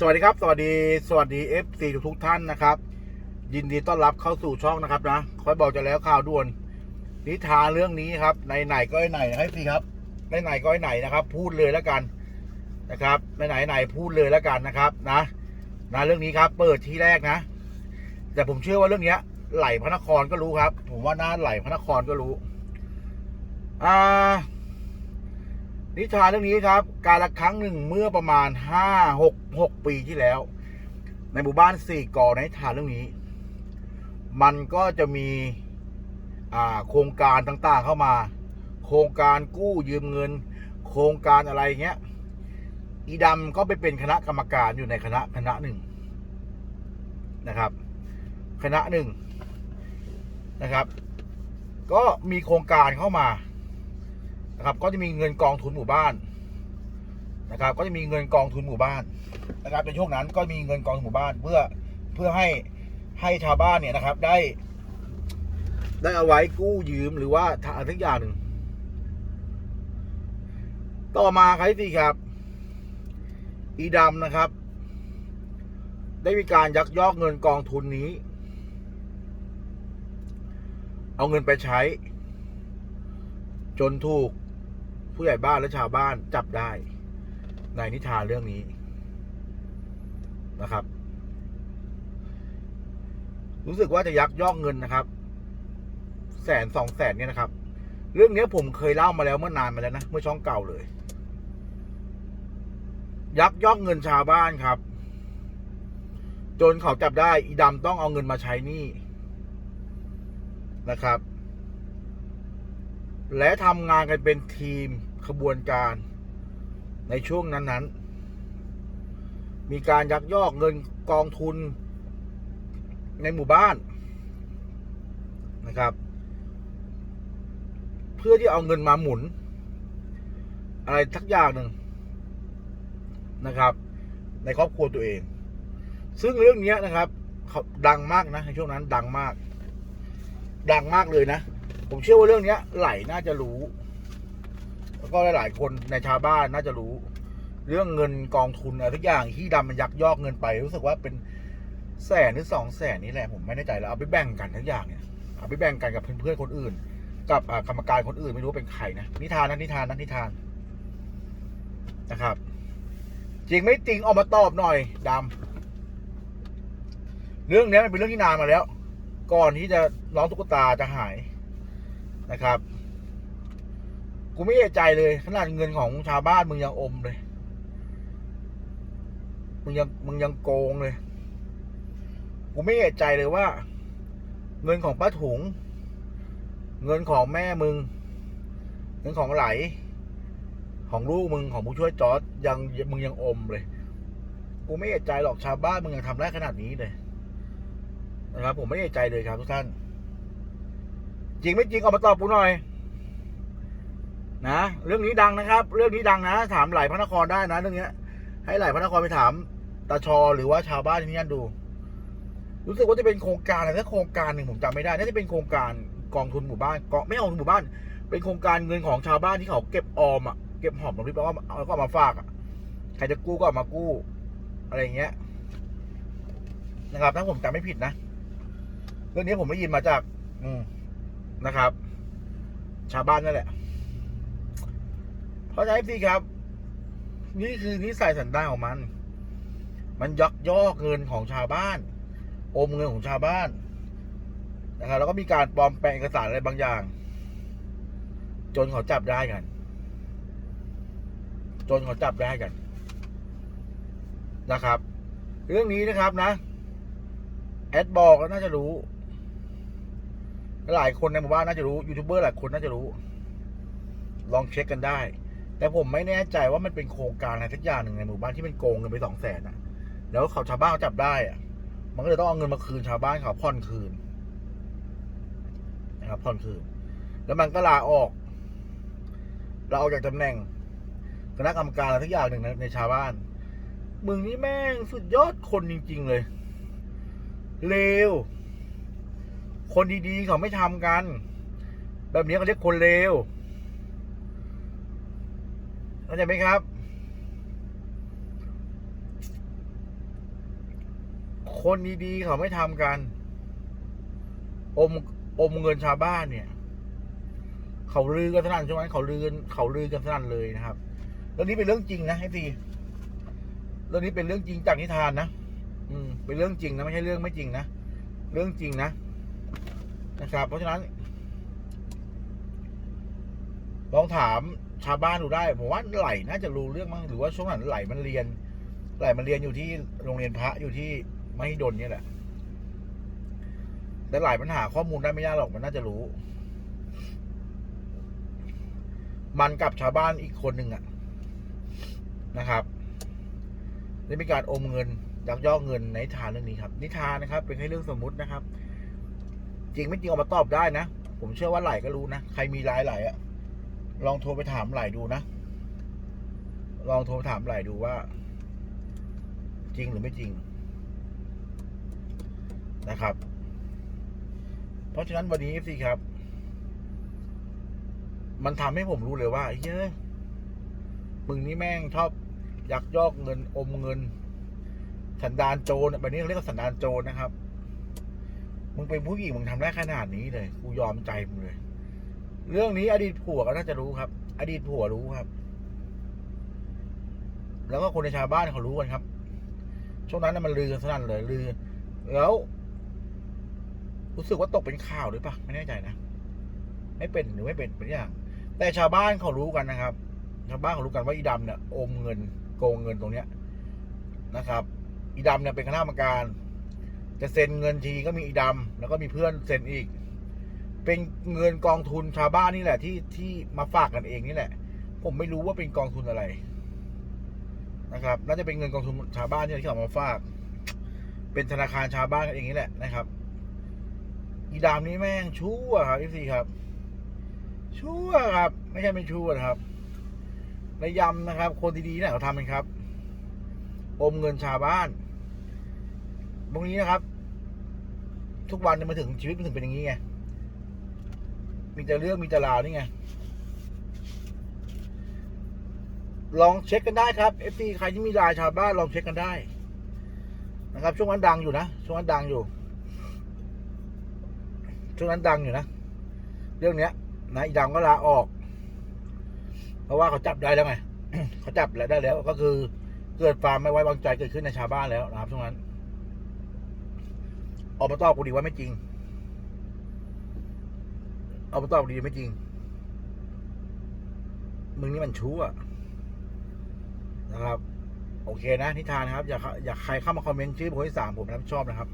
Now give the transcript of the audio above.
สวัสดีครับ สวัสดี สวัสดี FC ทุกทุกท่านนะครับ ยินดีต้อนรับเข้าสู่ช่องนะครับนะคอยบอกจะแล้วข่าวด่วน นิทานเรื่องนี้ครับ ในไหนก็ไหนนะครับพี่ครับ ในไหนก็ไหนนะครับ พูดเลยแล้วกันนะครับในไหนไหนพูดเลยแล้วกันนะครับนะนะเรื่องนี้ครับ เปิดที่แรกนะ แต่ผมเชื่อว่าเรื่องเนี้ย ไหลพระนครก็รู้ครับ ผมว่าน่าไหลพระนครก็รู้ อ่า นิทานเรื่องนี้ครับ การละครั้งหนึ่งเมื่อประมาณห้าหกหกปีที่แล้ว ในหมู่บ้านสี่กอในนิทานเรื่องนี้ มันก็จะมีโครงการต่างๆเข้ามา โครงการกู้ยืมเงิน โครงการอะไรเงี้ย อีดำก็ไปเป็นคณะกรรมการอยู่ในคณะคณะหนึ่งนะครับ คณะหนึ่งนะครับ ก็มีโครงการเข้ามา นะครับก็จะมีเงินกองทุนหมู่บ้านนะครับ ก็จะมีเงินกองทุนหมู่บ้านนะครับในช่วงนั้นก็มีเงินกองทุนหมู่บ้าน เพื่อเพื่อให้ให้ชาวบ้านเนี่ยนะครับได้ ได้เอาไว้กู้ยืมหรือว่าทำอะไรสักอย่างหนึ่งต่อมาครับที่ครับ อีดำนะครับ ได้มีการยักยอกเงินกองทุนนี้ เอาเงินไปใช้ จนถูก ผู้ใหญ่บ้านและชาวบ้านจับได้ ในนิทานเรื่องนี้นะครับ รู้สึกว่าจะยักยอกเงินนะครับ แสนสองแสนเนี่ยนะครับ เรื่องนี้ผมเคยเล่ามาแล้วเมื่อนานมาแล้วนะเมื่อช่องเก่าเลย ยักยอกเงินชาวบ้านครับ จนเขาจับได้อีดำต้องเอาเงินมาใช้หนี้นะครับ และทำงานกันเป็นทีม ขบวนการในช่วงนั้นๆ มีการยักยอกเงินกองทุนในหมู่บ้านนะครับ เพื่อที่เอาเงินมาหมุน อะไรทักอย่างหนึ่งนะครับ ในครอบครัวตัวเอง ซึ่งเรื่องนี้นะครับเขาดังมากนะในช่วงนั้นดังมาก ดังมากเลยนะ ผมเชื่อว่าเรื่องนี้ยไหลน่าจะรู้ แล้วก็หลาย ๆ คนในชาวบ้านน่าจะรู้ เรื่องเงินกองทุนอะไรทุกอย่างที่ดำมันยักยอกเงินไป รู้สึกว่าเป็นแสนหรือสองแสนนี่แหละผมไม่แน่ใจแล้วเอาไปแบ่งกันทุกอย่างเนี่ยเอาไปแบ่งกันกับเพื่อนๆคนอื่น กับกรรมการคนอื่นไม่รู้ว่าเป็นใครนะนิทานนะนิทานนะนิทานนะครับ จริงไม่จริงออกมาตอบหน่อยดำเรื่องนี้มันเป็นเรื่องที่นานมาแล้ว ก่อนที่จะน้องตุ๊กตาจะหายนะครับ กูไม่เอะใจเลยขนาดเงินของชาวบ้านมึงยังอมเลย มึงยังมึงยังโกงเลย กูไม่เอะใจเลยว่า เงินของป้าถุง เงินของแม่มึง เงินของไหล ของลูกมึงของผู้ช่วยจอร์ดยังมึงยังอมเลย กูไม่เอะใจหรอกชาวบ้านมึงยังทำได้ขนาดนี้เลยนะครับผมไม่เอะใจเลยครับทุกท่าน จริงไม่จริงออกมาตอบกูหน่อย นะเรื่องนี้ดังนะครับ เรื่องนี้ดังนะ ถามหลายพระนครได้นะ เรื่องนี้ให้หลายพระนครไปถามตาชอหรือว่าชาวบ้านที่นี่ดู รู้สึกว่าจะเป็นโครงการอะไรสักโครงการหนึ่งผมจำไม่ได้น่าจะเป็นโครงการกองทุนหมู่บ้านกองไม่ใช่กองทุนหมู่บ้าน เป็นโครงการเงินของชาวบ้านที่เขาเก็บออมอะเก็บหอมรอมริบแล้วก็เอาแล้วก็มาฝากอะใครจะกู้ก็เอามากู้ อะไรอย่างเงี้ย นะครับถ้าผมจำไม่ผิดนะเรื่องนี้ผมได้ยินมาจาก อืมนะครับ ชาวบ้านนั่นแหละ เพราะฉะนั้นพี่ครับ นี่คือนิสัยสันดานของมัน มันยักยอกเงินของชาวบ้าน อมเงินของชาวบ้านนะครับแล้วก็มีการปลอมแปลงเอกสารอะไรบางอย่าง จนเขาจับได้กัน จนเขาจับได้กันนะครับ เรื่องนี้นะครับนะ แอดบอกก็น่าจะรู้ หลายคนในหมู่บ้านน่าจะรู้ยูทูบเบอร์หลายคนน่าจะรู้ ลองเช็คกันได้ แต่ผมไม่แน่ใจว่ามันเป็นโครงการอะไรสักอย่างหนึ่งในหมู่บ้านที่มันโกงเงินไปสองแสนอะ แล้วเขาชาวบ้านเขาจับได้อะ มันก็เลยต้องเอาเงินมาคืนชาวบ้านเขาผ่อนคืนนะครับผ่อนคืน แล้วมันก็ลาออกลาออกจากตำแหน่งคณะกรรมการอะไรสักอย่างหนึ่งในในชาวบ้านมึงนี่แม่งสุดยอดคนจริง ๆ เลย เลว คนดีๆเขาไม่ทำกัน แบบนี้เขาเรียกคนเลว เข้าใจไหมครับ คนดีๆเขาไม่ทำกัน อมอมเงินชาวบ้านเนี่ย เขาลือกันสนั่นช่วงนั้นเขาลือกันเขาลือกันสนั่นเลยนะครับเรื่องนี้เป็นเรื่องจริงนะให้ทีเรื่องนี้เป็นเรื่องจริงจากนิทานนะอืม เป็นเรื่องจริงนะไม่ใช่เรื่องไม่จริงนะเรื่องจริงนะนะครับ เพราะฉะนั้นลองถาม ชาวบ้านดูได้ผมว่าไหลน่าจะรู้เรื่องมั้งหรือว่าช่วงนั้นไหลมันเรียน ไหลมันเรียนอยู่ที่โรงเรียนพระอยู่ที่มหิดลเนี่ยแหละ แต่ไหลมันหาข้อมูลได้ไม่ยากหรอกมันน่าจะรู้ มันกับชาวบ้านอีกคนหนึ่งอะนะครับได้มีการอมเงินยักยอกเงินในทานเรื่องนี้ครับ นิทานนะครับ เป็นแค่เรื่องสมมุตินะครับ จริงไม่จริงออกมาตอบได้นะ ผมเชื่อว่าไหลก็รู้นะ ใครมีรายไหลอะ ลองโทรไปถามไหลดูนะ ลองโทรถามไหลดูว่า จริงหรือไม่จริงนะครับ เพราะฉะนั้นวันนี้สิครับ มันทำให้ผมรู้เลยว่าเฮ้ยมึงนี่แม่งชอบยักยอกเงินอมเงิน สันดานโจรแบบนี้เขาเรียกว่าสันดานโจรนะครับ มึงเป็นผู้หญิงมึงทำได้ขนาดนี้เลย กูยอมใจมึงเลย เรื่องนี้อดีตผัวก็น่าจะรู้ครับ อดีตผัวรู้ครับ แล้วก็คนในชาวบ้านเขารู้กันครับ ช่วงนั้นมันลือกันสนั่นเลยลือ แล้ว รู้สึกว่าตกเป็นข่าวหรือปล่าไม่แน่ใจนะไม่เป็นหรือไม่เป็นเป็นอย่างแต่ชาวบ้านเขารู้กันนะครับ ชาวบ้านเขารู้กันว่าอีดำเนี่ยอมเงินโกงเงินตรงเนี้ยนะครับ อีดำเนี่ยเป็นคณะกรรมการ จะเซ็นเงินทีก็มีอีดำแล้วก็มีเพื่อนเซ็นอีก เป็นเงินกองทุนชาวบ้านนี่แหละ ที่ที่มาฝากกันเองนี่แหละ ผมไม่รู้ว่าเป็นกองทุนอะไร นะครับ น่าจะเป็นเงินกองทุนชาวบ้านที่เขามาฝาก เป็นธนาคารชาวบ้านกันเองนี่แหละนะครับ อีดามนี้แม่งชั่วครับพี่ซีครับ ชั่วครับ ไม่ใช่ไม่ชั่วนะครับในยำนะครับ คนดีๆเนี่ยเขาทำกันครับ อมเงินชาวบ้านตรงนี้นะครับ ทุกวันเนี่ยมาถึงชีวิตมันถึงเป็นอย่างนี้ไง มีแต่เรื่องมีแต่ราวนี่ไง ลองเช็คกันได้ครับ FT ใครที่มีลายชาวบ้านลองเช็คกันได้ นะครับ ช่วงนั้นดังอยู่นะช่วงนั้นดังอยู่ ช่วงนั้นดังอยู่นะ เรื่องเนี้ยนะอีดำก็ลาออก เพราะว่าเขาจับได้แล้วไงเขาจับแล้วได้แล้วก็คือเกิดความไม่ไว้วางใจเกิดขึ้นในชาวบ้านแล้วนะครับช่วงนั้นออกมาตอบกูดีว่าไม่จริง เอาไปตอบดีไม่จริง มึงนี่มันชั่วนะครับ โอเคนะนิทานนะครับ อยากอยากใครเข้ามาคอมเมนต์ชื่อผมที่สามผมรับชอบนะครับ